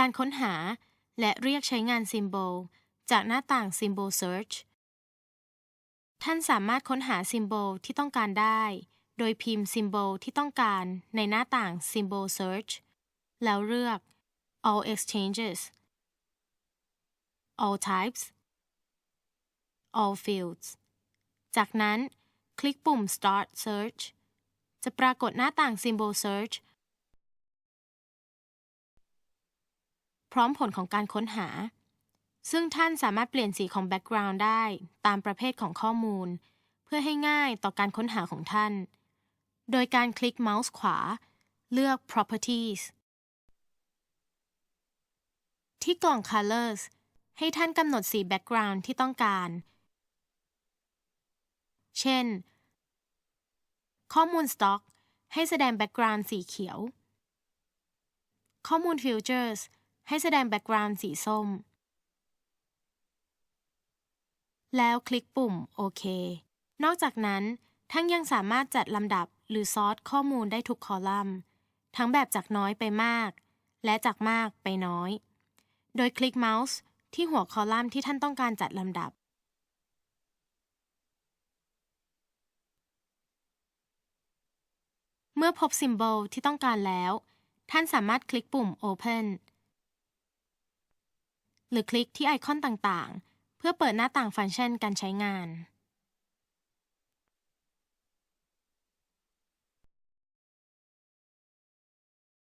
การค้นหา และเรียกใช้งาน Symbol จากหน้าต่าง Symbol Search ท่านสามารถค้นหา Symbol ที่ต้องการได้ โดยพิมพ์ Symbol ที่ต้องการในหน้าต่าง Symbol Search แล้วเลือก All Exchanges All Types All Fields จากนั้น คลิกปุ่ม Start Search จะปรากฏหน้าต่าง Symbol Search พร้อมผลของการค้นหา ซึ่งท่านสามารถเปลี่ยนสีของ Background ได้ตามประเภทของข้อมูล เพื่อให้ง่ายต่อการค้นหาของท่าน โดยการคลิกเมาส์ขวา เลือก Properties ที่กล่อง Colors ให้ท่านกำหนดสี Background ที่ต้องการ เช่น ข้อมูล Stock ให้แสดง Background สีเขียว ข้อมูล Futures ให้แสดง Background สีส้ม แล้วคลิกปุ่มโอเคนอกจากนั้นท่านยังสามารถจัดลำดับหรือซอร์ตข้อมูลได้ทุกคอลัมน์ ทั้งแบบจากน้อยไปมาก และจากมากไปน้อย โดยคลิกเมาส์ที่หัวคอลัมน์ที่ท่านต้องการจัดลำดับ เมื่อพบ Symbol ที่ต้องการแล้ว ท่านสามารถคลิกปุ่ม Open หรือคลิกที่ไอคอนต่างๆ เพื่อเปิดหน้าต่างฟังก์ชันการใช้งาน